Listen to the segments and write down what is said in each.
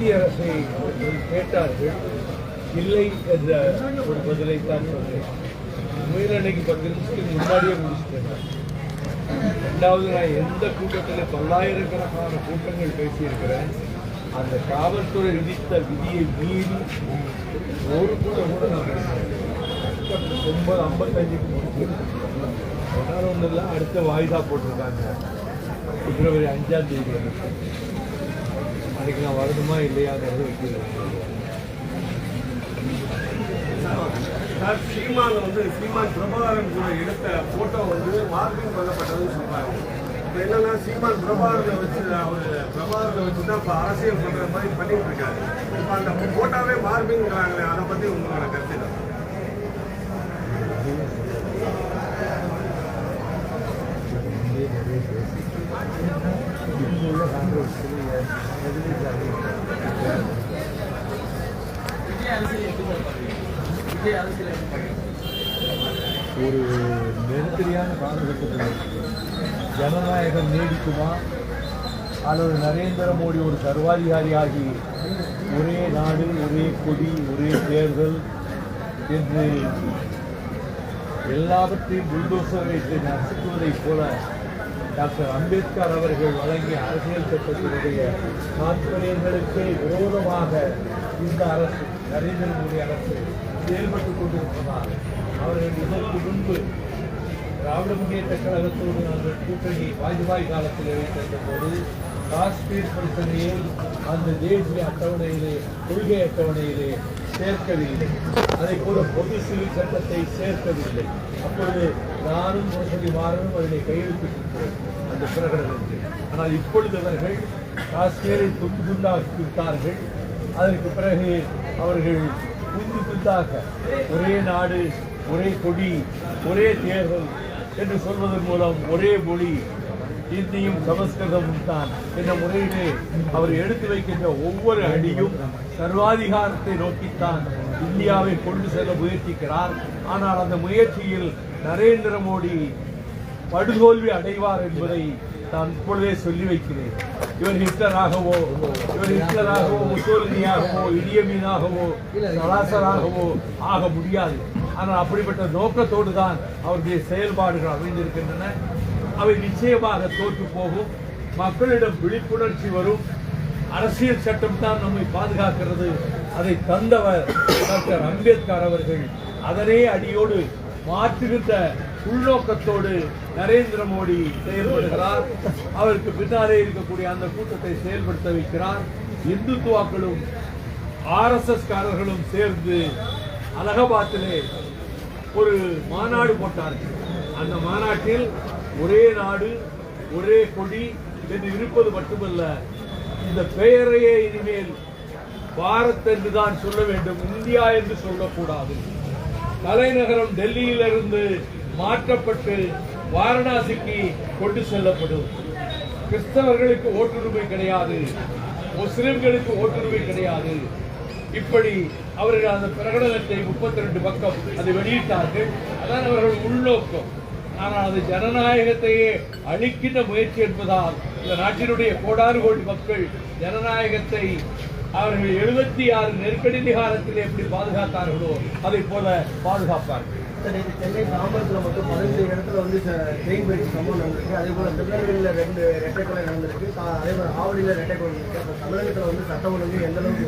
மத்திய அரசை அவர்கள் கேட்டார்கள். இல்லை என்ற ஒரு பதிலை தான் சொன்னேன். உண்மையில் பத்து நிமிஷத்துக்கு முன்னாடியே முடிச்சுட்டேன். ரெண்டாவது நான் எந்த கூட்டத்தில் பல்லாயிரக்கணக்கான கூட்டங்கள் பேசியிருக்கிறேன் அந்த காவல்துறை விதித்த விதியை மீறி ஒரு கூட்டம் கூட நான் ஒன்பது ஐம்பத்தஞ்சுக்கு முடிச்சு ஒன்றெல்லாம் ஒன்றும் இல்லை அடுத்த வாய்தா போட்டிருக்காங்க. பிப்ரவரி அஞ்சாம் தேதி அன்றைக்கி நான் வருதுமா இல்லையாங்கிறது வைக்கிறேன் சார் சீமான் வந்து சீமான் பிரபாகரன் கூட எடுத்த போட்டோ வந்து மார்பிங் பண்ணப்பட்டதுன்னு சொல்றாங்க இப்போ என்னன்னா சீமான் பிரபாகரனை வச்சு அவர் பிரபாகரனை வச்சு தான் இப்போ அரசியல் பண்ற மாதிரி பண்ணிட்டு இருக்காரு. இப்போ அந்த போட்டோவே மார்பிங்கிறாங்களே அதை பத்தி உங்களோட கருத்து ஒரு நெருக்கடியான காலகட்டத்தில் ஜனநாயகம் நீடிக்குமா? அல்லது நரேந்திர மோடி ஒரு சர்வாதிகாரியாகி ஒரே நாடு ஒரே கொடி ஒரே தேர்தல் என்று எல்லாவற்றையும் புல்டோசர் வைத்து நசுக்குவதைப் போல டாக்டர் அம்பேத்கர் அவர்கள் வழங்கிய அரசியல் சட்டத்தினுடைய தாற்பயங்களுக்கு விரோதமாக இந்த அரசு நரேந்திர மோடி அரசு செயல்பட்டுக் கொண்டிருப்பதால் அவர்கள் இதற்கு முன்பு திராவிட முன்னேற்ற கழகத்தோடு நாங்கள் கூட்டணி வாஜ்பாய் காலத்தில் வைத்திருந்த போது காஷ்மீர் பிரச்சனையில் அந்த தேசிய அட்டவணையிலே கொள்கை அட்டவணையிலே சேர்க்கவில்லை. அதை போல பொது சிவில் சட்டத்தை சேர்க்கவில்லை. அப்பொழுது நானும் முரசொலி மாறனும் அதிலே கையெழுத்திட்டிருக்கிறோம் அந்த பிரகடனத்தில் ஆனால் இப்பொழுது அவர்கள் காஷ்மீரை துண்டு துண்டாக்கி விட்டார்கள். அதற்கு பிறகு அவர்கள் துண்டு துண்டாக ஒரே நாடு ஒரே கொடி ஒரே தேர்தல் என்று சொல்வதன் மூலம் ஒரே மொழி கீர்த்தியும் சமஸ்கிருதமும் தான். என்ற முறையிலே அவர் எடுத்து வைக்கின்ற ஒவ்வொரு அடியும் சர்வாதிகாரத்தை நோக்கித்தான் இந்தியாவை கொண்டு செல்ல முயற்சிக்கிறார். ஆனால் அந்த முயற்சியில் நரேந்திர மோடி படுதோல்வி அடைவார் என்பதை நான் இப்பொழுதே சொல்லி வைக்கிறேன். இவர் ஹிட்லராகவோ இவர் ஹிட்லராகவோ முசோலினியாகவோ இடியமீனாகவோ சலாசராகவோ ஆக முடியாது. ஆனால் அப்படிப்பட்ட நோக்கத்தோடு தான் அவருடைய செயல்பாடுகள் அமைந்திருக்கின்றன. அவை நிச்சயமாக தோற்று போகும். மக்களிடம் விழிப்புணர்ச்சி வரும். அரசியல் சட்டம் தான் நம்மை பாதுகாக்கிறது. அதை தந்தவர் டாக்டர் அம்பேத்கர் அவர்கள் அதனே அடியோடு மாற்றுகின்ற உள்நோக்கத்தோடு நரேந்திர மோடி செயல்படுகிறார். அவருக்கு பின்னாலே இருக்கக்கூடிய அந்த கூட்டத்தை செயல்படுத்த வைக்கிறார். இந்துத்துவாக்களும் ஆர்எஸ்எஸ் காரர்களும் சேர்ந்து அலகாபாத்திலே ஒரு மாநாடு போட்டார்கள். அந்த மாநாட்டில் ஒரே நாடு ஒரே கொடி என்று இருப்பது மட்டுமல்ல இந்த பெயரையே இனிமேல் பாரத் என்று தான் சொல்ல வேண்டும் இந்தியா என்று சொல்லக்கூடாது. தலைநகரம் டெல்லியிலிருந்து மாற்றப்பட்டு வாரணாசிக்கு கொண்டு செல்லப்படும். கிறிஸ்தவர்களுக்கு ஓட்டுரிமை கிடையாது முஸ்லிம்களுக்கு ஓட்டுரிமை கிடையாது. இப்படி அவர்கள் அந்த பிரகடனத்தை முப்பத்தி ரெண்டு பக்கம் அதை வெளியிட்டார்கள். அதான் அவர்கள் உள்நோக்கம். ஆனால் அது ஜனநாயகத்தையே அழிக்கின்ற முயற்சி என்பதால் இந்த நாட்டினுடைய கோடாறு கோடி மக்கள் ஜனநாயகத்தை அவர்கள் எழுபத்தி ஆறு நெருக்கடி காலத்தில் எப்படி பாதுகாத்தார்களோ அதை போல பாதுகாப்பார்கள். சென்னை தாம்பரத்தில் மட்டும் பதினஞ்சு இடத்துல வந்து சம்பவம் நடந்திருக்கு. அதே போல் திருநெல்வேலியில் ரெண்டு ரெட்டை கொலை நடந்திருக்கு அதே போல் ஆவடியில் ரெட்டை கொலை நடந்திருக்கு அப்போ தமிழகத்தில் வந்து சட்டம் ஒழுங்கு எந்த அளவுக்கு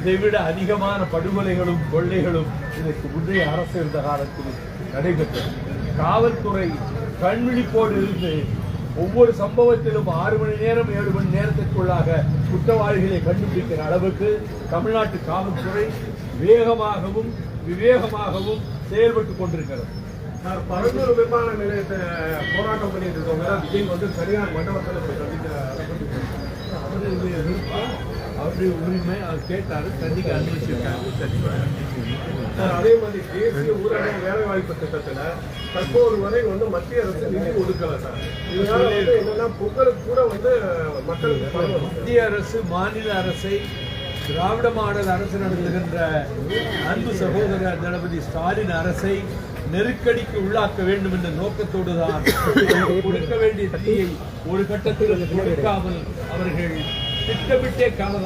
இதைவிட அதிகமான படுகொலைகளும் கொள்ளைகளும் இதற்கு முந்தைய அரசு இருந்த காலத்தில் நடைபெற்றது. காவல்துறை கண்விழிப்போடு இருந்து ஒவ்வொரு சம்பவத்திலும் ஆறு மணி நேரம் ஏழு மணி நேரத்திற்குள்ளாக குற்றவாளிகளை கண்டுபிடிக்கிற அளவுக்கு தமிழ்நாட்டு காவல்துறை வேகமாகவும் விவேகமாகவும் செயல்பட்டுக் கொண்டிருக்கிறது. சார் பரந்தூர் விமான நிலையத்தை போராட்டம் பண்ணிட்டு இருக்கவங்க விஜய் வந்து சரியான மண்டபத்தில் போய் அவருடைய உரிமை அவர் கேட்டாரு. சந்திக்க அனுமதிச்சிருக்காங்க சார் அதே மாதிரி தேசிய ஊரக வேலைவாய்ப்பு திட்டத்துல தற்போது வரை வந்து மத்திய அரசு நிதி ஒதுக்கல சார். இதனால வந்து என்னன்னா புகழுக்கு கூட வந்து மக்களுக்கு. மத்திய அரசு மாநில அரசை திராவிட மாடல் அரசு நடத்துகின்ற அன்பு சகோதரர் தளபதி ஸ்டாலின் அரசை நெருக்கடிக்கு உள்ளாக்க வேண்டும் என்ற நோக்கத்தோடு தான் கொடுக்க வேண்டிய தீயை ஒரு கட்டத்தில் கொடுக்காமல் அவர்கள் इतने बिटे कानून